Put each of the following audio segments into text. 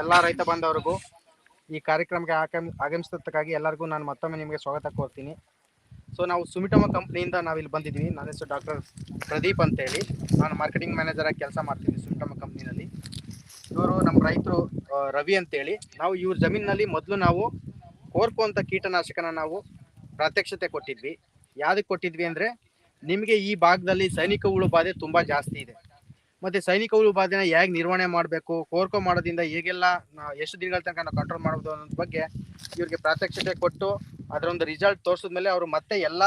ಎಲ್ಲ ರೈತ ಬಾಂಧವರಿಗೂ ಈ ಕಾರ್ಯಕ್ರಮಕ್ಕೆ ಆಗಮ್ ಆಗಮಿಸಿದಕ್ಕಾಗಿ ಎಲ್ಲರಿಗೂ ನಾನು ಮತ್ತೊಮ್ಮೆ ನಿಮಗೆ ಸ್ವಾಗತ ಕೋರ್ತೀನಿ. ಸೊ ನಾವು ಸುಮಿಟಮ ಕಂಪ್ನಿಯಿಂದ ನಾವಿಲ್ಲಿ ಬಂದಿದ್ದೀವಿ. ನನ್ನ ಹೆಸರು ಡಾಕ್ಟರ್ ಪ್ರದೀಪ್ ಅಂತೇಳಿ. ನಾನು ಮಾರ್ಕೆಟಿಂಗ್ ಮ್ಯಾನೇಜರ್ ಆಗಿ ಕೆಲಸ ಮಾಡ್ತೀನಿ ಸುಮಿಟಮ ಕಂಪ್ನಿನಲ್ಲಿ ಇವರು ನಮ್ಮ ರೈತರು ರವಿ ಅಂತೇಳಿ. ನಾವು ಇವ್ರ ಜಮೀನಿನಲ್ಲಿ ಮೊದಲು ನಾವು ಕೋರ್ಕೋ ಅಂತ ಕೀಟನಾಶಕನ ನಾವು ಪ್ರಾತ್ಯಕ್ಷತೆ ಕೊಟ್ಟಿದ್ವಿ. ಯಾವುದಕ್ಕೆ ಕೊಟ್ಟಿದ್ವಿ ಅಂದರೆ ನಿಮಗೆ ಈ ಭಾಗದಲ್ಲಿ ಸೈನಿಕ ಹುಳು ಬಾಧೆ ತುಂಬ ಜಾಸ್ತಿ ಇದೆ. ಮತ್ತೆ ಸೈನಿಕ ಉಪಾಧಿನ ಹೇಗೆ ನಿರ್ವಹಣೆ ಮಾಡಬೇಕು ಕೋರ್ಕೋ ಮಾಡೋದ್ರಿಂದ ಹೇಗೆಲ್ಲ ಎಷ್ಟು ದಿನಗಳ ತನಕ ನಾವು ಕಂಟ್ರೋಲ್ ಮಾಡ್ಬೋದು ಅನ್ನೋದ್ರ ಬಗ್ಗೆ ಇವ್ರಿಗೆ ಪ್ರಾತ್ಯಕ್ಷತೆ ಕೊಟ್ಟು ಅದರ ಒಂದು ರಿಸಲ್ಟ್ ತೋರಿಸಿದ್ಮೇಲೆ ಅವರು ಮತ್ತೆ ಎಲ್ಲ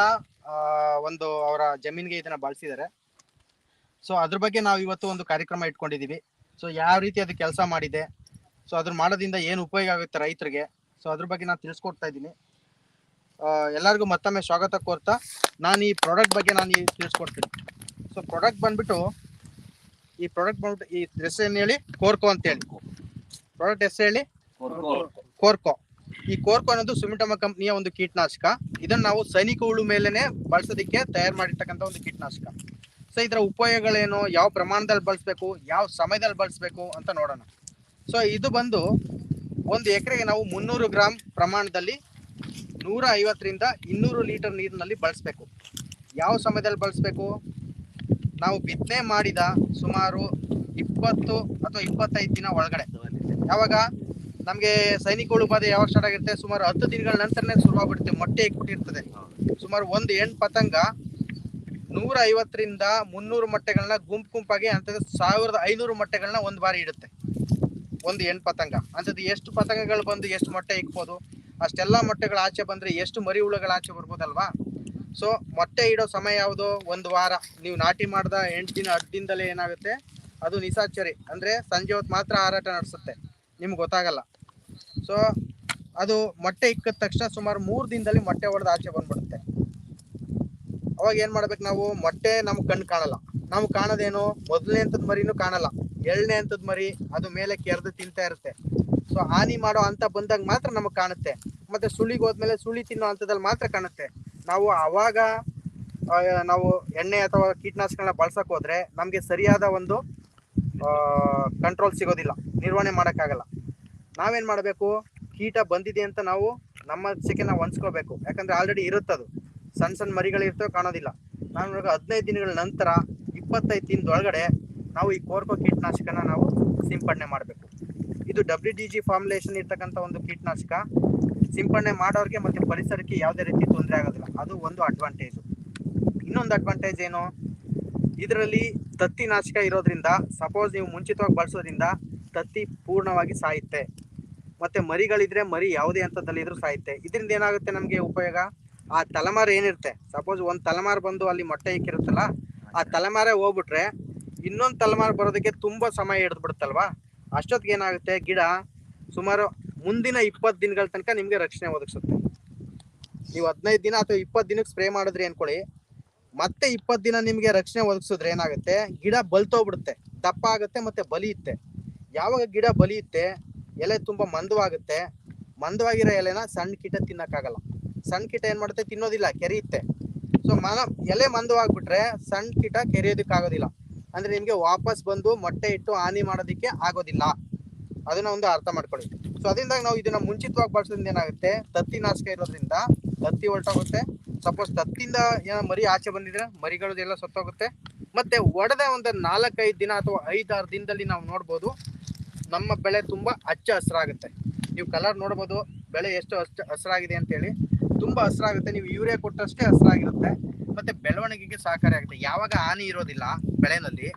ಒಂದು ಅವರ ಜಮೀನಿಗೆ ಇದನ್ನ ಬಳಸಿದ್ದಾರೆ. ಸೊ ಅದ್ರ ಬಗ್ಗೆ ನಾವು ಇವತ್ತು ಒಂದು ಕಾರ್ಯಕ್ರಮ ಇಟ್ಕೊಂಡಿದೀವಿ. ಸೊ ಯಾವ ರೀತಿ ಅದು ಕೆಲಸ ಮಾಡಿದೆ ಸೊ ಅದ್ರ ಮಾಡೋದ್ರಿಂದ ಏನು ಉಪಯೋಗ ಆಗುತ್ತೆ ರೈತರಿಗೆ ಸೊ ಅದ್ರ ಬಗ್ಗೆ ನಾನು ತಿಳಿಸ್ಕೊಡ್ತಾ ಇದ್ದೀನಿ. ಎಲ್ಲರಿಗೂ ಮತ್ತೊಮ್ಮೆ ಸ್ವಾಗತ ಕೋರ್ತಾ, ನಾನು ಈ ಪ್ರಾಡಕ್ಟ್ ಬಗ್ಗೆ ನಾನು ತಿಳಿಸ್ಕೊಡ್ತೀನಿ. ಸೊ ಪ್ರಾಡಕ್ಟ್ ಬಂದ್ಬಿಟ್ಟು ಈ ಪ್ರಾಡಕ್ಟ್ ಬಂದ್ಬಿಟ್ಟು ಈ ಡ್ರೆಸ್ ಏನು ಹೇಳಿ? ಕೋರ್ಕೋ ಅಂತ ಹೇಳಿ. ಪ್ರಾಡಕ್ಟ್ ಹೆಸರು ಹೇಳಿ? ಕೋರ್ಕೋ ಈ ಕೋರ್ಕೋ ಅನ್ನೋದು ಸುಮಿಟಮ ಕಂಪ್ನಿಯ ಒಂದು ಕೀಟನಾಶಕ. ಇದನ್ನ ನಾವು ಸೈನಿಕ ಹುಳು ಮೇಲೆನೆ ಬಳಸೋದಕ್ಕೆ ತಯಾರು ಮಾಡಿರ್ತಕ್ಕಂಥ ಒಂದು ಕೀಟನಾಶಕ. ಸೊ ಇದರ ಉಪಯೋಗಗಳೇನು? ಯಾವ ಪ್ರಮಾಣದಲ್ಲಿ ಬಳಸಬೇಕು? ಯಾವ ಸಮಯದಲ್ಲಿ ಬಳಸಬೇಕು ಅಂತ ನೋಡೋಣ. ಸೊ ಇದು ಬಂದು ಒಂದು ಎಕರೆಗೆ ನಾವು ಮುನ್ನೂರು ಗ್ರಾಮ್ ಪ್ರಮಾಣದಲ್ಲಿ ನೂರ ಐವತ್ತರಿಂದ ಇನ್ನೂರು ಲೀಟರ್ ನೀರಿನಲ್ಲಿ ಬಳಸಬೇಕು. ಯಾವ ಸಮಯದಲ್ಲಿ ಬಳಸಬೇಕು? ನಾವು ಬಿತ್ತನೆ ಮಾಡಿದ ಸುಮಾರು ಇಪ್ಪತ್ತು ಅಥವಾ ಇಪ್ಪತ್ತೈದು ದಿನ ಒಳಗಡೆ. ಯಾವಾಗ? ನಮಗೆ ಸೈನಿಕ ಉಪಾಧಿ ಯಾವಾಗ ಸ್ಟಾರ್ಟ್ ಆಗಿರುತ್ತೆ? ಸುಮಾರು ಹತ್ತು ದಿನಗಳ ನಂತರನೇ ಶುರುವಾಗ್ಬಿಡುತ್ತೆ ಮೊಟ್ಟೆ ಇಕ್ಬಿಟ್ಟಿರ್ತದೆ ಸುಮಾರು ಒಂದು ಹೆಣ್ಣು ಪತಂಗ ನೂರ ಐವತ್ತರಿಂದ ಮುನ್ನೂರು ಮೊಟ್ಟೆಗಳನ್ನ ಗುಂಪು ಗುಂಪಾಗಿ ಅಂತ ಸಾವಿರದ ಐನೂರು ಮೊಟ್ಟೆಗಳನ್ನ ಒಂದು ಬಾರಿ ಇಡುತ್ತೆ. ಒಂದು ಹೆಣ್ಣು ಪತಂಗ. ಅಂಥದ್ದು ಎಷ್ಟು ಪತಂಗಗಳು ಬಂದು ಎಷ್ಟು ಮೊಟ್ಟೆ ಇಕ್ಬೋದು? ಅಷ್ಟೆಲ್ಲ ಮೊಟ್ಟೆಗಳು ಆಚೆ ಬಂದ್ರೆ ಎಷ್ಟು ಮರಿ ಹುಳುಗಳು ಆಚೆ ಬರ್ಬೋದಲ್ವಾ? ಸೊ ಮೊಟ್ಟೆ ಇಡೋ ಸಮಯ ಯಾವುದು? ಒಂದು ವಾರ. ನೀವು ನಾಟಿ ಮಾಡಿದ ಎಂಟು ದಿನ ದಿನದಲ್ಲೇ ಏನಾಗುತ್ತೆ? ಅದು ನಿಸಾಚರಿ. ಅಂದರೆ ಸಂಜೆ ಹೊತ್ತು ಮಾತ್ರ ಹಾರಾಟ ನಡೆಸುತ್ತೆ. ನಿಮ್ಗೆ ಗೊತ್ತಾಗಲ್ಲ. ಸೊ ಅದು ಮೊಟ್ಟೆ ಇಕ್ಕಿದ ತಕ್ಷಣ ಸುಮಾರು ಮೂರು ದಿನದಲ್ಲಿ ಮೊಟ್ಟೆ ಹೊಡೆದು ಆಚೆ ಬಂದ್ಬಿಡುತ್ತೆ. ಅವಾಗ ಏನು ಮಾಡ್ಬೇಕು ನಾವು? ಮೊಟ್ಟೆ ನಮ್ಗೆ ಕಣ್ಣು ಕಾಣಲ್ಲ. ನಾವು ಕಾಣೋದೇನು? ಮೊದಲನೇ ಅಂತದ್ ಮರಿನೂ ಕಾಣಲ್ಲ. ಎರಡನೇ ಅಂತದ್ ಮರಿ, ಅದು ಮೇಲೆ ಕೆರೆದು ತಿಂತಾ ಇರುತ್ತೆ. ಸೊ ಹಾನಿ ಮಾಡೋ ಅಂತ ಬಂದಾಗ ಮಾತ್ರ ನಮಗೆ ಕಾಣುತ್ತೆ. ಮತ್ತೆ ಸುಳಿಗೆ ಹೋದ್ಮೇಲೆ ಸುಳಿ ತಿನ್ನೋ ಹಂತದಲ್ಲಿ ಮಾತ್ರ ಕಾಣುತ್ತೆ. ನಾವು ಆವಾಗ ನಾವು ಎಣ್ಣೆ ಅಥವಾ ಕೀಟನಾಶಕಗಳನ್ನ ಬಳಸಕ್ ಹೋದ್ರೆ ನಮಗೆ ಸರಿಯಾದ ಒಂದು ಕಂಟ್ರೋಲ್ ಸಿಗೋದಿಲ್ಲ. ನಿರ್ವಹಣೆ ಮಾಡೋಕ್ಕಾಗಲ್ಲ. ನಾವೇನು ಮಾಡಬೇಕು? ಕೀಟ ಬಂದಿದೆ ಅಂತ ನಾವು ನಮ್ಮ ಹಚ್ಚಕ್ಕೆ ನಾವು ಹೊಂದ್ಸ್ಕೋಬೇಕು ಯಾಕಂದ್ರೆ ಆಲ್ರೆಡಿ ಇರುತ್ತದು. ಸಣ್ಣ ಸಣ್ಣ ಮರಿಗಳು ಕಾಣೋದಿಲ್ಲ. ನಾನು ಹದಿನೈದು ದಿನಗಳ ನಂತರ ಇಪ್ಪತ್ತೈದು ದಿನದೊಳಗಡೆ ನಾವು ಈ ಕೋರ್ಕೋ ಕೀಟನಾಶಕನ ನಾವು ಸಿಂಪಡಣೆ ಮಾಡಬೇಕು. ಇದು ಡಬ್ಲ್ಯೂ ಡಿ ಜಿ ಫಾರ್ಮುಲೇಷನ್ ಇರ್ತಕ್ಕಂಥ ಒಂದು ಕೀಟನಾಶಕ. ಸಿಂಪಡಣೆ ಮಾಡೋರಿಗೆ ಮತ್ತೆ ಪರಿಸರಕ್ಕೆ ಯಾವುದೇ ರೀತಿ ತೊಂದರೆ ಆಗೋದಿಲ್ಲ. ಅದು ಒಂದು ಅಡ್ವಾಂಟೇಜ್ ಇನ್ನೊಂದು ಅಡ್ವಾಂಟೇಜ್ ಏನು? ಇದರಲ್ಲಿ ತತ್ತಿ ನಾಶಕ ಇರೋದ್ರಿಂದ ಸಪೋಸ್ ನೀವು ಮುಂಚಿತವಾಗಿ ಬಳಸೋದ್ರಿಂದ ತತ್ತಿ ಪೂರ್ಣವಾಗಿ ಸಾಯುತ್ತೆ. ಮತ್ತೆ ಮರಿಗಳಿದ್ರೆ ಮರಿ ಯಾವುದೇ ಹಂತದಲ್ಲಿದ್ರೂ ಸಾಯುತ್ತೆ. ಇದರಿಂದ ಏನಾಗುತ್ತೆ ನಮಗೆ ಉಪಯೋಗ? ಆ ತಲೆಮಾರು ಏನಿರುತ್ತೆ? ಸಪೋಸ್ ಒಂದು ತಲೆಮಾರು ಬಂದು ಅಲ್ಲಿ ಮೊಟ್ಟೆ ಇಕ್ಕಿರುತ್ತಲ್ಲ, ಆ ತಲೆಮಾರೇ ಹೋಗ್ಬಿಟ್ರೆ ಇನ್ನೊಂದು ತಲೆಮಾರು ಬರೋದಕ್ಕೆ ತುಂಬ ಸಮಯ ಹಿಡಿದ್ಬಿಡುತ್ತಲ್ವಾ ಅಷ್ಟೊತ್ತಿಗೆ ಏನಾಗುತ್ತೆ? ಗಿಡ ಸುಮಾರು ಮುಂದಿನ ಇಪ್ಪತ್ತು ದಿನಗಳ ತನಕ ನಿಮಗೆ ರಕ್ಷಣೆ ಒದಗಿಸುತ್ತೆ. ನೀವು ಹದಿನೈದು ದಿನ ಅಥವಾ ಇಪ್ಪತ್ತು ದಿನಕ್ಕೆ ಸ್ಪ್ರೇ ಮಾಡಿದ್ರಿ ಅನ್ಕೊಳ್ಳಿ. ಮತ್ತೆ ಇಪ್ಪತ್ತು ದಿನ ನಿಮಗೆ ರಕ್ಷಣೆ ಒದಗಿಸಿದ್ರೆ ಏನಾಗುತ್ತೆ? ಗಿಡ ಬಲ್ತೋಗ್ಬಿಡುತ್ತೆ. ದಪ್ಪ ಆಗುತ್ತೆ ಮತ್ತೆ ಬಲಿಯುತ್ತೆ ಯಾವಾಗ ಗಿಡ ಬಲಿಯುತ್ತೆ ಎಲೆ ತುಂಬಾ ಮಂದವಾಗುತ್ತೆ. ಮಂದವಾಗಿರೋ ಎಲೆನ ಸಣ್ಣ ಕೀಟ ತಿನ್ನೋಕ್ಕಾಗಲ್ಲ. ಸಣ್ಣ ಕೀಟ ಏನು ಮಾಡುತ್ತೆ? ತಿನ್ನೋದಿಲ್ಲ, ಕೆರೆಯುತ್ತೆ. ಸೊ ಮನ, ಎಲೆ ಮಂದವಾಗ್ಬಿಟ್ರೆ ಸಣ್ಣ ಕೀಟ ಕೆರೆಯೋದಕ್ಕಾಗೋದಿಲ್ಲ. ಅಂದ್ರೆ ನಿಮಗೆ ವಾಪಸ್ ಬಂದು ಮೊಟ್ಟೆ ಇಟ್ಟು ಹಾನಿ ಮಾಡೋದಕ್ಕೆ ಆಗೋದಿಲ್ಲ. ಅದನ್ನ ಒಂದು ಅರ್ಥ ಮಾಡ್ಕೊಳ್ಳಿ. ಸೊ ಅದರಿಂದ ನಾವು ಇದನ್ನ ಮುಂಚಿತವಾಗಿ ಬಳಸೋದ್ರಿಂದ ಏನಾಗುತ್ತೆ? ತತ್ತಿ ನಾಶಕ ಇರೋದ್ರಿಂದ ತತ್ತಿ ಹೊರಟೋಗುತ್ತೆ. ಸಪೋಸ್ ತತ್ತಿಂದ ಏನ ಮರಿ ಆಚೆ ಬಂದಿದ್ರೆ ಮರಿಗಳು ಎಲ್ಲ ಸತ್ತೋಗುತ್ತೆ. ಮತ್ತೆ ಒಡೆದ ಒಂದು ನಾಲ್ಕೈದು ದಿನ ಅಥವಾ ಐದಾರು ದಿನದಲ್ಲಿ ನಾವು ನೋಡ್ಬೋದು ನಮ್ಮ ಬೆಳೆ ತುಂಬಾ ಹಚ್ಚ ಹಸಿರಾಗುತ್ತೆ. ನೀವು ಕಲರ್ ನೋಡ್ಬೋದು, ಬೆಳೆ ಎಷ್ಟು ಹಚ್ಚ ಹಸಿರಾಗಿದೆ ಅಂತೇಳಿ. ತುಂಬಾ ಹಸಿರಾಗುತ್ತೆ. ನೀವು ಯೂರಿಯಾ ಕೊಟ್ಟಷ್ಟೇ ಹಸಿರಾಗಿರುತ್ತೆ. ಮತ್ತೆ ಬೆಳವಣಿಗೆಗೆ ಸಹಕಾರಿ ಆಗುತ್ತೆ. ಯಾವಾಗ ಹಾನಿ ಇರೋದಿಲ್ಲ ಬೆಳೆನಲ್ಲಿ,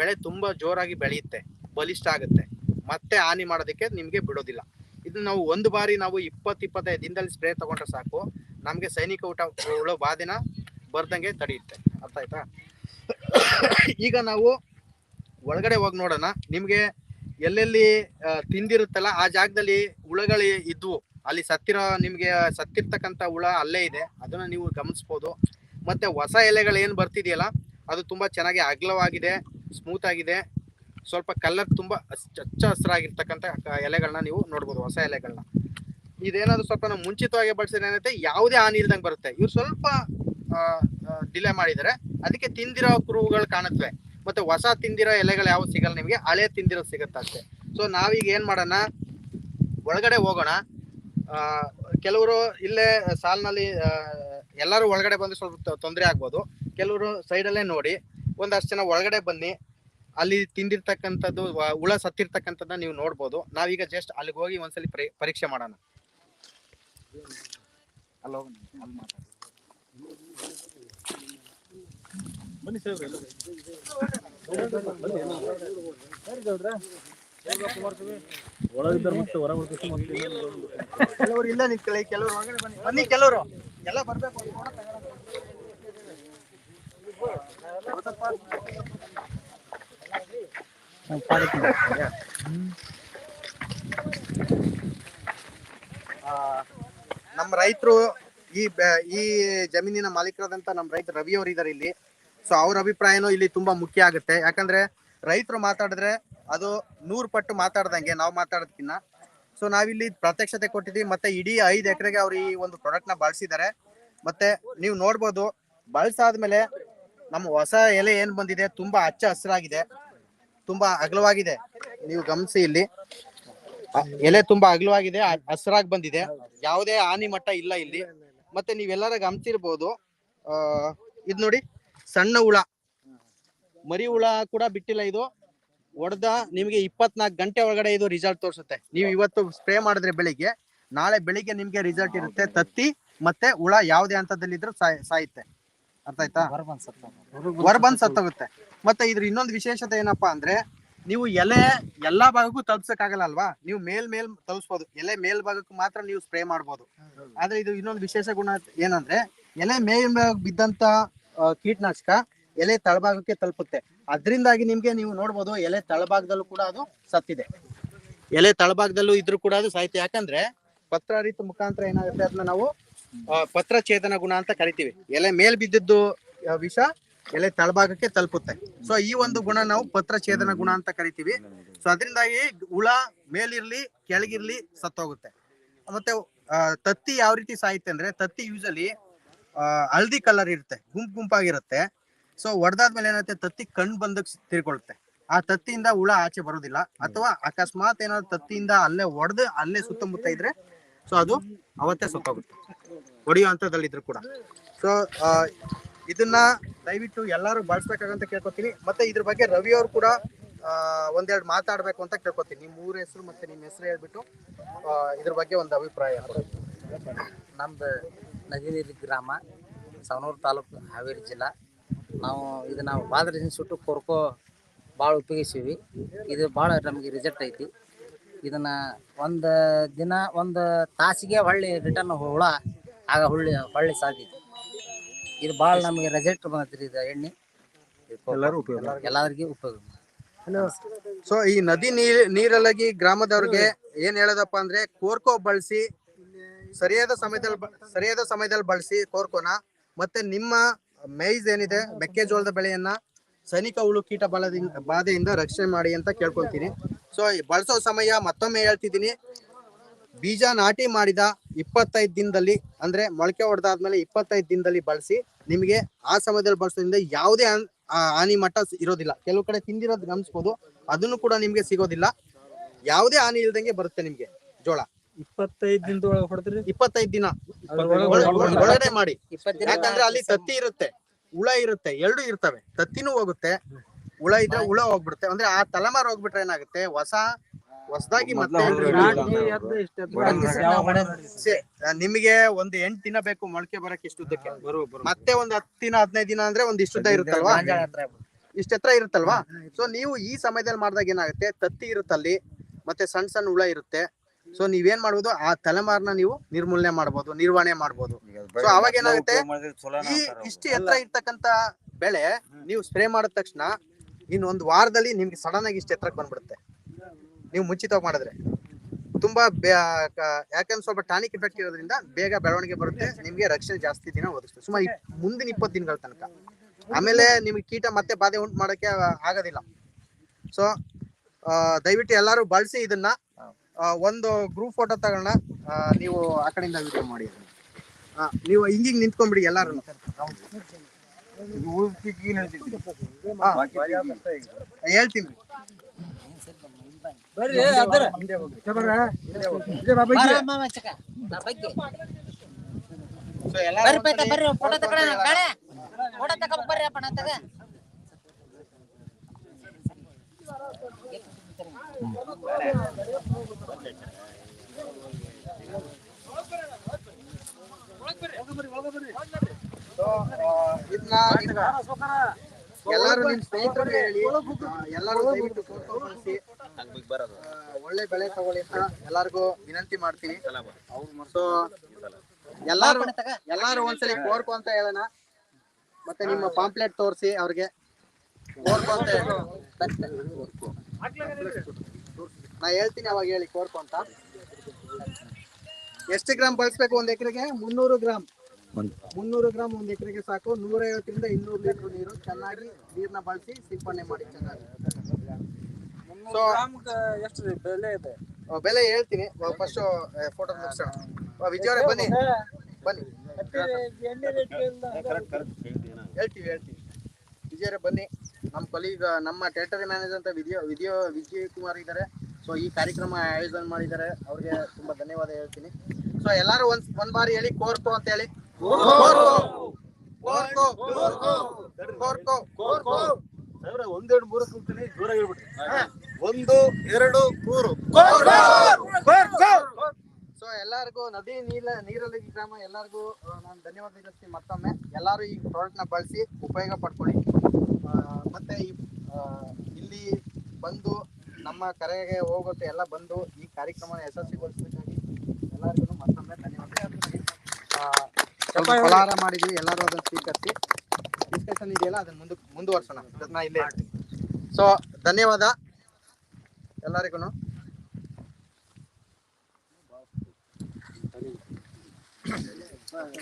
ಬೆಳೆ ತುಂಬಾ ಜೋರಾಗಿ ಬೆಳೆಯುತ್ತೆ, ಬಲಿಷ್ಠ ಆಗುತ್ತೆ. ಮತ್ತೆ ಹಾನಿ ಮಾಡೋದಕ್ಕೆ ನಿಮಗೆ ಬಿಡೋದಿಲ್ಲ. ಇದು ನಾವು ಒಂದು ಬಾರಿ ನಾವು ಇಪ್ಪತ್ತು ಇಪ್ಪತ್ತೈದು ದಿನದಲ್ಲಿ ಸ್ಪ್ರೇ ತಗೊಂಡ್ರೆ ಸಾಕು. ನಮಗೆ ಸೈನಿಕ ಊಟ ಉಳೋ ಬಾಧೆನ ಬರ್ದಂಗೆ ತಡೆಯುತ್ತೆ. ಅರ್ಥ ಆಯ್ತಾ? ಈಗ ನಾವು ಒಳಗಡೆ ಹೋಗಿ ನೋಡೋಣ. ನಿಮಗೆ ಎಲ್ಲೆಲ್ಲಿ ತಿಂದಿರುತ್ತಲ್ಲ, ಆ ಜಾಗದಲ್ಲಿ ಹುಳಗಳು ಇದ್ವು. ಅಲ್ಲಿ ಸತ್ತಿರೋ, ನಿಮಗೆ ಸತ್ತಿರ್ತಕ್ಕಂಥ ಹುಳ ಅಲ್ಲೇ ಇದೆ. ಅದನ್ನ ನೀವು ಗಮನಿಸ್ಬೋದು. ಮತ್ತೆ ಹೊಸ ಎಲೆಗಳು ಏನು ಬರ್ತಿದೆಯಲ್ಲ, ಅದು ತುಂಬ ಚೆನ್ನಾಗಿ ಅಗಲವಾಗಿದೆ ಸ್ಮೂತ್ ಆಗಿದೆ. ಸ್ವಲ್ಪ ಕಲರ್ ತುಂಬಾ ಹಚ್ಚ ಹಸಿರಾಗಿರ್ತಕ್ಕಂಥ ಎಲೆಗಳನ್ನ ನೀವು ನೋಡ್ಬೋದು, ಹೊಸ ಎಲೆಗಳನ್ನ ಇದೇನಾದ್ರು ಸ್ವಲ್ಪ ನಾವು ಮುಂಚಿತವಾಗಿ ಬಳಸಿದ್ರೆ ಏನೈತೆ ಯಾವುದೇ ಹಾನಿ ಇಲ್ದಂಗೆ ಬರುತ್ತೆ. ಇವ್ರು ಸ್ವಲ್ಪ ಡಿಲೇ ಮಾಡಿದರೆ ಅದಕ್ಕೆ ತಿಂದಿರೋ ಕುರುಗಳು ಕಾಣುತ್ತವೆ. ಮತ್ತೆ ಹೊಸ ತಿಂದಿರೋ ಎಲೆಗಳು ಯಾವ ಸಿಗಲ್ಲ ನಿಮಗೆ, ಹಳೆ ತಿಂದಿರೋ ಸಿಗುತ್ತಷ್ಟೇ ಸೊ ನಾವೀಗ ಏನು ಮಾಡೋಣ, ಒಳಗಡೆ ಹೋಗೋಣ. ಕೆಲವರು ಇಲ್ಲೇ ಸಾಲಿನಲ್ಲಿ ಎಲ್ಲರೂ ಒಳಗಡೆ ಬಂದು ಸ್ವಲ್ಪ ತೊಂದರೆ ಆಗ್ಬೋದು. ಕೆಲವರು ಸೈಡಲ್ಲೇ ನೋಡಿ. ಒಂದಷ್ಟು ಜನ ಒಳಗಡೆ ಬನ್ನಿ. ಅಲ್ಲಿ ತಿಂದಿರ್ತಕ್ಕಂಥದ್ದು ಹುಳ ಸತ್ತಿರ್ತಕ್ಕಂಥದ್ದನ್ನ ನೀವು ನೋಡ್ಬೋದು. ನಾವೀಗ ಜಸ್ಟ್ ಅಲ್ಲಿಗೆ ಹೋಗಿ ಒಂದ್ಸಲಿ ಪರಿ- ಪರೀಕ್ಷೆ ಮಾಡೋಣ. ಕೆಲವ್ರು ಇಲ್ಲ ನಿಂತ್ಕೊಳ್ಳಿ ಕೆಲವರು ಬನ್ನಿ. ಬನ್ನಿ ಕೆಲವರು. ಎಲ್ಲ ಬರ್ಬೇಕು ಒಂದು photo ತಗೊಳೋಣ. ಆ, ನಮ್ಮ ರೈತರು ಈ ಈ ಜಮೀನಿನ ಮಾಲೀಕರಾದಂತ ನಮ್ಮ ರೈತ ರವಿ ಅವರು ಇದಾರೆ ಇಲ್ಲಿ. ಸೊ ಅವ್ರ ಅಭಿಪ್ರಾಯನೂ ಇಲ್ಲಿ ತುಂಬಾ ಮುಖ್ಯ ಆಗುತ್ತೆ. ಯಾಕಂದ್ರೆ ರೈತರು ಮಾತಾಡಿದ್ರೆ ಅದು ನೂರು ಪಟ್ಟು ಮಾತಾಡ್ದಂಗೆ, ನಾವು ಮಾತಾಡೋದಕ್ಕಿನ್ನ ಸೊ ನಾವಿಲ್ಲಿ ಪ್ರತ್ಯಕ್ಷತೆ ಕೊಟ್ಟಿದ್ದೀವಿ. ಮತ್ತೆ ಇಡೀ ಐದು ಎಕರೆಗೆ ಅವ್ರು ಈ ಒಂದು ಪ್ರಾಡಕ್ಟ್ನ ಬಳಸಿದ್ದಾರೆ. ಮತ್ತೆ ನೀವು ನೋಡ್ಬೋದು, ಬಳಸಾದ್ಮೇಲೆ ನಮ್ಮ ಹೊಸ ಎಲೆ ಏನ್ ಬಂದಿದೆ, ತುಂಬಾ ಹಚ್ಚ ಹಸಿರಾಗಿದೆ. ತುಂಬಾ ಅಗಲವಾಗಿದೆ. ನೀವು ಗಮನಿಸಿ ಇಲ್ಲಿ. ಎಲೆ ತುಂಬಾ ಅಗಲವಾಗಿದೆ ಹಸಿರಾಗಿ ಬಂದಿದೆ. ಯಾವುದೇ ಹಾನಿ ಮಟ್ಟ ಇಲ್ಲ ಇಲ್ಲಿ. ಮತ್ತೆ ನೀವೆಲ್ಲರ ಗಮನಿಸಿರ್ಬೋದು ಆ ಇದ್ ನೋಡಿ ಸಣ್ಣ ಹುಳ. ಮರಿ ಹುಳ ಕೂಡ ಬಿಟ್ಟಿಲ್ಲ ಇದು. ಹೊಡೆದ ನಿಮಗೆ ಇಪ್ಪತ್ನಾಲ್ಕು ಗಂಟೆ ಒಳಗಡೆ ಇದು ರಿಸಲ್ಟ್ ತೋರಿಸುತ್ತೆ. ನೀವು ಇವತ್ತು ಸ್ಪ್ರೇ ಮಾಡಿದ್ರೆ ಬೆಳಿಗ್ಗೆ ನಾಳೆ ಬೆಳಿಗ್ಗೆ ನಿಮ್ಗೆ ರಿಸಲ್ಟ್ ಇರುತ್ತೆ ತತ್ತಿ ಮತ್ತೆ ಹುಳ ಯಾವುದೇ ಹಂತದಲ್ಲಿದ್ರು ಸಾಯ್ ಸಾಯುತ್ತೆ. ಅರ್ಥ ಆಯ್ತಾ? ಹೊರ ಬಂದ್ ಸತ್ತೋಗುತ್ತೆ. ಮತ್ತೆ ಇದ್ರ ಇನ್ನೊಂದು ವಿಶೇಷತೆ ಏನಪ್ಪಾ ಅಂದ್ರೆ, ನೀವು ಎಲೆ ಎಲ್ಲಾ ಭಾಗಕ್ಕೂ ತಲುಪ್ಸಕ್ಕಾಗಲ್ಲ ಅಲ್ವಾ? ನೀವು ಮೇಲ್ ಮೇಲ್ ತಲುಪಿಸ್ಬೋದು ಎಲೆ ಮೇಲ್ ಭಾಗಕ್ಕೂ ಮಾತ್ರ ನೀವು ಸ್ಪ್ರೇ ಮಾಡ್ಬೋದು. ಆದ್ರೆ ಇದು ಇನ್ನೊಂದು ವಿಶೇಷ ಗುಣ ಏನಂದ್ರೆ, ಎಲೆ ಮೇಲ್ ಬಿದ್ದಂತ ಕೀಟನಾಶಕ ಎಲೆ ತಳಭಾಗಕ್ಕೆ ತಲುಪುತ್ತೆ. ಅದರಿಂದಾಗಿ ನಿಮ್ಗೆ ನೀವು ನೋಡ್ಬೋದು, ಎಲೆ ತಳಭಾಗದಲ್ಲೂ ಕೂಡ ಅದು ಸತ್ತಿದೆ. ಎಲೆ ತಳಭಾಗದಲ್ಲೂ ಇದ್ರೂ ಕೂಡ ಅದು ಸಾಯ್ತಿ. ಯಾಕಂದ್ರೆ ಪತ್ರಹರಿತ ಮುಖಾಂತರ ಏನಾಗುತ್ತೆ, ಅದನ್ನ ನಾವು ಪತ್ರ ಪತ್ರಛೇದನ ಗುಣ ಅಂತ ಕರಿತೀವಿ. ಎಲೆ ಮೇಲ್ ಬಿದ್ದಿದ್ದು ವಿಷ ಎಲೆ ತಳಭಾಗಕ್ಕೆ ತಲುಪುತ್ತೆ. ಸೊ ಈ ಒಂದು ಗುಣ ನಾವು ಪತ್ರಛೇದನ ಗುಣ ಅಂತ ಕರಿತೀವಿ. ಸೊ ಅದರಿಂದಾಗಿ ಹುಳ ಮೇಲಿರ್ಲಿ, ಕೆಳಗಿರ್ಲಿ ಸತ್ತೋಗುತ್ತೆ. ಮತ್ತೆ ತತ್ತಿ ಯಾವ ರೀತಿ ಸಾಯುತ್ತೆ ಅಂದ್ರೆ, ತತ್ತಿ ಯೂಸಲಿ ಹಳದಿ ಕಲರ್ ಇರುತ್ತೆ, ಗುಂಪು ಗುಂಪಾಗಿರುತ್ತೆ. ಸೊ ಹೊಡೆದಾದ್ಮೇಲೆ ಏನಾಗುತ್ತೆ, ತತ್ತಿ ಕಣ್ ಬಂದಕ್ಕೆ ತಿರ್ಕೊಳುತ್ತೆ ಆ ತತ್ತಿಯಿಂದ ಹುಳ ಆಚೆ ಬರೋದಿಲ್ಲ. ಅಥವಾ ಅಕಸ್ಮಾತ್ ಏನಾದ್ರು ತತ್ತಿಯಿಂದ ಅಲ್ಲೇ ಹೊಡೆದು ಅಲ್ಲೇ ಸುತ್ತಮುತ್ತ ಇದ್ರೆ ಸೊ ಅದು ಅವತ್ತೇ ಸತ್ತೋಗುತ್ತೆ. ಹೊಡೆಯೋ ಹಂತದಲ್ಲಿದ್ರು ಕೂಡ. ಸೊ ಇದನ್ನ ದಯವಿಟ್ಟು ಎಲ್ಲರೂ ಬಳಸ್ಬೇಕಾಗಂತ ಕೇಳ್ಕೊತೀನಿ. ಮತ್ತೆ ಇದ್ರ ಬಗ್ಗೆ ರವಿ ಅವರು ಕೂಡ ಒಂದೆರಡು ಮಾತಾಡಬೇಕು ಅಂತ ಕೇಳ್ಕೊತೀನಿ. ನಿಮ್ಮ ಊರ ಹೆಸರು ಮತ್ತೆ ನಿಮ್ಮ ಹೆಸರು ಹೇಳ್ಬಿಟ್ಟು ಇದ್ರ ಬಗ್ಗೆ ಒಂದು ಅಭಿಪ್ರಾಯ ನಮ್ದು ನದಿನೀರಿ ಗ್ರಾಮ ಸವನೂರು ತಾಲೂಕು ಹಾವೇರಿ ಜಿಲ್ಲಾ. ನಾವು ಇದು ನಾವು ಬಾದ್ರಸಿನ ಸುಟ್ಟು ಕೊರ್ಕೋ ಭಾಳ ಉಪಯೋಗಿಸೀವಿ ಇದು ಭಾಳ ನಮಗೆ ರಿಸಲ್ಟ್ ಐತಿ. ಇದನ್ನ ಒಂದು ದಿನ ಒಂದು ತಾಸಿಗೆ ಹೊಳ್ಳಿ ರಿಟರ್ನ್ ಹುಳ, ಆಗ ಹುಳ್ಳಿ, ಹೊಳ್ಳಿ ಸಾಧ್ಯತೆ ಇದು ಭಾಳ ನಮಗೆ ರಿಸಲ್ಟ್ ಬಂದ್ರಿ ಇದು ಎಣ್ಣೆ. ಎಲ್ಲರೂ ಉಪಯೋಗ. ಎಲ್ಲರಿಗೂ ಉಪಯೋಗ ಸೊ ಈ ನದಿ ನೀರ್ ನೀರಲ್ಲಾಗಿ ಗ್ರಾಮದವ್ರಿಗೆ ಏನ್ ಹೇಳೋದಪ್ಪ ಅಂದ್ರೆ ಕೋರ್ಕೋ ಬಳಸಿ ಸರಿಯಾದ ಸಮಯದಲ್ಲಿ ಬ- ಸರಿಯಾದ ಸಮಯದಲ್ಲಿ ಬಳಸಿ ಕೋರ್ಕೋನ. ಮತ್ತೆ ನಿಮ್ಮ ಮೇಯ್ಸ್ ಏನಿದೆ ಮೆಕ್ಕೆಜೋಳದ ಬೆಳೆಯನ್ನ ಸೈನಿಕ ಹುಳು ಕೀಟ ಬಾಲದಿಂದ ಬಾಧೆಯಿಂದ ರಕ್ಷಣೆ ಮಾಡಿ ಅಂತ ಕೇಳ್ಕೊಳ್ತೀನಿ. ಸೊ ಬಳಸೋ ಸಮಯ ಮತ್ತೊಮ್ಮೆ ಹೇಳ್ತಿದ್ದೀನಿ. ಬೀಜ ನಾಟಿ ಮಾಡಿದ ಇಪ್ಪತ್ತೈದು ದಿನದಲ್ಲಿ ಅಂದ್ರೆ ಮೊಳಕೆ ಹೊಡೆದಾದ್ಮೇಲೆ ಇಪ್ಪತ್ತೈದು ದಿನದಲ್ಲಿ ಬಳಸಿ ನಿಮಗೆ ಆ ಸಮಯದಲ್ಲಿ ಬಳಸೋದ್ರಿಂದ ಯಾವುದೇ ಹಾನ್- ಆ ಹಾನಿ ಮಟ್ಟ ಇರೋದಿಲ್ಲ. ಕೆಲವು ಕಡೆ ತಿಂದಿರೋದು ಗಮನಿಸ್ಬೋದು. ಅದನ್ನು ಕೂಡ ನಿಮ್ಗೆ ಸಿಗೋದಿಲ್ಲ. ಯಾವುದೇ ಹಾನಿ ಇಲ್ದಂಗೆ ಬರುತ್ತೆ ನಿಮ್ಗೆ ಜೋಳ. ಇಪ್ಪತ್ತೈದು ದಿನದೊಳಗೆ ಹೊಡೆದ್ರಿ? ಇಪ್ಪತ್ತೈದು ದಿನ. ಒಳಗೆ ಒಳ- ಒಳಗಡೆ ಮಾಡಿ. ಯಾಕಂದ್ರೆ ಅಲ್ಲಿ ತತ್ತಿ ಇರುತ್ತೆ. ಹುಳ ಇರುತ್ತೆ. ಎರಡು ಇರ್ತವೆ. ತತ್ತಿನೂ ಹೋಗುತ್ತೆ. ಹುಳ ಇದ್ರೆ ಹುಳ ಹೋಗ್ಬಿಡುತ್ತೆ. ಅಂದ್ರೆ ಆ ತಲೆಮಾರು ಹೋಗ್ಬಿಟ್ರೆ ಏನಾಗುತ್ತೆ? ಹೊಸ ಹೊಸದಾಗಿ ಮತ್ತೆ ನಿಮಗೆ ಒಂದು ಎಂಟ್ ದಿನ ಬೇಕು ಮೊಳಕೆ ಬರಕ್ ಇಷ್ಟುದ್ದಕ್ಕೆ. ಮತ್ತೆ ಒಂದ್ ಹತ್ತು ದಿನ ಹದಿನೈದು ದಿನ ಅಂದ್ರೆ ಒಂದ್ ಇಷ್ಟುದ್ದ ಇರುತ್ತಲ್ವಾ? ಇಷ್ಟತ್ರ ಹತ್ರ ಇಷ್ಟ ಎತ್ತರ ಇರುತ್ತಲ್ವಾ? ಸೊ ನೀವು ಈ ಸಮಯದಲ್ಲಿ ಮಾಡಿದಾಗ ಏನಾಗುತ್ತೆ? ತತ್ತಿ ಇರುತ್ತಲ್ಲಿ ಮತ್ತೆ ಸಣ್ಣ ಸಣ್ಣ ಹುಳ ಇರುತ್ತೆ. ಸೊ ನೀವೇನ್ ಮಾಡ್ಬೋದು? ಆ ತಲೆಮಾರನ್ನ ನೀವು ನಿರ್ಮೂಲನೆ ಮಾಡ್ಬೋದು ನಿರ್ವಹಣೆ ಮಾಡ್ಬೋದು. ಸೊ ಅವಾಗ ಏನಾಗುತ್ತೆ? ಈ ಇಷ್ಟು ಎತ್ತರ ಇರ್ತಕ್ಕಂತ ಬೆಳೆ ನೀವು ಸ್ಪ್ರೇ ಮಾಡಿದ ತಕ್ಷಣ ಇನ್ ಒಂದ್ ವಾರದಲ್ಲಿ ನಿಮ್ಗೆ ಸಡನ್ ಆಗಿ ಇಷ್ಟು ಎತ್ತರಕ್ಕೆ ಬಂದ್ಬಿಡುತ್ತೆ. ನೀವು ಮುಂಚಿತವಾಗಿ ಮಾಡಿದ್ರೆ. ತುಂಬಾ ಯಾಕಂದ್ರೆ ಸ್ವಲ್ಪ ಟಾನಿಕ್ ಇಫೆಕ್ಟ್ ಇರೋದ್ರಿಂದ ಬೇಗ ಬೆಳವಣಿಗೆ ಬರುತ್ತೆ ನಿಮ್ಗೆ ರಕ್ಷಣೆ ಜಾಸ್ತಿ ದಿನ ಒದಗಿಸ್ತದೆ. ಸುಮಾರು ಮುಂದಿನ ಇಪ್ಪತ್ತು ದಿನಗಳ ತನಕ. ಆಮೇಲೆ ನಿಮ್ಗೆ ಕೀಟ ಮತ್ತೆ ಬಾಧೆ ಉಂಟು ಮಾಡೋಕೆ ಆಗೋದಿಲ್ಲ. ಸೊ ದಯವಿಟ್ಟು ಎಲ್ಲರೂ ಬಳಸಿ ಇದನ್ನ ಒಂದು ಗ್ರೂಪ್ ಫೋಟೋ ತಗೋಣ ನೀವು ಆ ಕಡೆಯಿಂದ ವಿಡಿಯೋ ಮಾಡಿ. ನೀವು ನೀವು ಹಿಂಗಿಂಗ್ ನಿಂತ್ಕೊಂಡ್ಬಿಡಿ ಎಲ್ಲಾರು ಹೇಳ್ತೀನಿ. ಬರ್ರಿ ಅದರ. ಬರ್ರಿ ಫೋಟೋ. ಕಾಳೆ ಫೋಟೋ ತಗೊಂಡ್ ಬರ್ರಿ ಅಪ್ಪ ನಾ ತಗ. So, ಇದನ್ನ ನಿಮ್ಮ ಎಲ್ಲಾರು ನಿಮ್ ಸ್ನೇಹಿತರಿಗೆ ಹೇಳಿ ಎಲ್ಲಾರು ದಯವಿಟ್ಟು ಫೋಟೋ ಕಳಿಸಿ ಒಳ್ಳೆ ಬೆಳೆ ತಗೊಳ್ಳಿ ಅಂತ ಎಲ್ಲಾರ್ಗು ವಿನಂತಿ ಮಾಡ್ತೀನಿ ಸೊ ಎಲ್ಲಾರು ತಗ ಎಲ್ಲಾರು ಒಂದ್ಸಲಿ ಕೋರ್ಕೊ ಅಂತ ಹೇಳೋಣ. ಮತ್ತೆ ನಿಮ್ಮ ಪಾಂಪ್ಲೆಟ್ ತೋರಿಸಿ ಅವ್ರಿಗೆ. ಕೋರ್ಕೊ ಅಂತ ನಾ ಹೇಳ್ತೀನಿ ಅವಾಗ ಹೇಳಿ ಕೋರ್ಕು ಅಂತ. ಎಷ್ಟು ಗ್ರಾಮ್ ಬಳಸ್ಬೇಕು ಒಂದ್ ಎಕರೆಗೆ? ಮುನ್ನೂರು ಗ್ರಾಮ್ ಮುನ್ನೂರು ಗ್ರಾಮ್ ಒಂದ್ ಎಕರೆಗೆ ಸಾಕು. ನೂರೈವತ್ತರಿಂದ ಇನ್ನೂರು ಲೀಟರ್ ನೀರು ಚೆನ್ನಾಗಿ ನೀರ್ನ ಬಳಸಿ ಸಿಂಪಡಣೆ ಮಾಡಿ ಚೆನ್ನಾಗಿ. ಸೊ ಎಷ್ಟು ಬೆಲೆ ಇದೆ? ಬೆಲೆ ಹೇಳ್ತೀನಿ. ಫಸ್ಟ್ ಫೋಟೋ ಮುಗಿಸೋಣ. ವಿಜಯವ್ರೆ ಬನ್ನಿ. ಬನ್ನಿ. ಹೇಳ್ತೀವಿ ಹೇಳ್ತೀವಿ. ವಿಜಯರೇ ಬನ್ನಿ. ನಮ್ಮ ಕೊಲೀಗ್ ನಮ್ಮ ಟೆರಿಟರಿ ಮ್ಯಾನೇಜರ್ ಅಂತ ವಿಡಿಯೋ ವಿಡಿಯೋ ವಿಜಯ್ ಕುಮಾರ್ ಇದ್ದಾರೆ. ಸೊ ಈ ಕಾರ್ಯಕ್ರಮ ಆಯೋಜನೆ ಮಾಡಿದ್ದಾರೆ. ಅವ್ರಿಗೆ ತುಂಬಾ ಧನ್ಯವಾದ ಹೇಳ್ತೀನಿ. ಸೊ ಎಲ್ಲಾರು ಒಂದ್ ಒಂದ್ ಬಾರಿ ಹೇಳಿ ಕೋರ್ಕೋ ಅಂತ ಹೇಳಿ. ಕೋರ್ಕೋ! ಕೋರ್ಕೋ! ಕೋರ್ಕೋ! ಒಂದೆರಡು ಮೂರು ಕೂತೀನಿ ದೂರ ಹೇಳ್ಬಿಟ್ರಿ. ಒಂದು ಎರಡು ಮೂರು. ಸೊ ಎಲ್ಲರಿಗೂ ನದಿ ನೀಲ ನೀರಲ್ಲಿ ಗ್ರಾಮ ಎಲ್ಲರಿಗೂ ನಾನು ಧನ್ಯವಾದ ತಿಳಿಸ್ತೀನಿ ಮತ್ತೊಮ್ಮೆ. ಎಲ್ಲರೂ ಈ ಪ್ರಾಡಕ್ಟ್ನ ನ ಬಳಸಿ ಉಪಯೋಗ ಪಡ್ಕೊಳ್ಳಿ. ಆ, ಮತ್ತೆ ಈ ಇಲ್ಲಿ ಬಂದು ನಮ್ಮ ಕರೆಗೆ ಹೋಗುತ್ತೆ ಎಲ್ಲ ಬಂದು ಈ ಕಾರ್ಯಕ್ರಮನ ಯಶಸ್ವಿಗೊಳಿಸಬೇಕಾಗಿ ಎಲ್ಲರಿಗೂ ಮತ್ತೊಮ್ಮೆ ಧನ್ಯವಾದ ಫಲಹಾರ ಮಾಡಿದ್ವಿ ಎಲ್ಲರೂ ಅದನ್ನು ಸ್ವೀಕರಿಸಿ. ಡಿಸ್ಕಷನ್ ಇದೆಯಲ್ಲ ಅದನ್ನ ಮುಂದೆ ಮುಂದುವರ್ಸೋಣ. ಅದನ್ನ ಇಲ್ಲೇ ಸೊ ಧನ್ಯವಾದ ಎಲ್ಲರಿಗೂ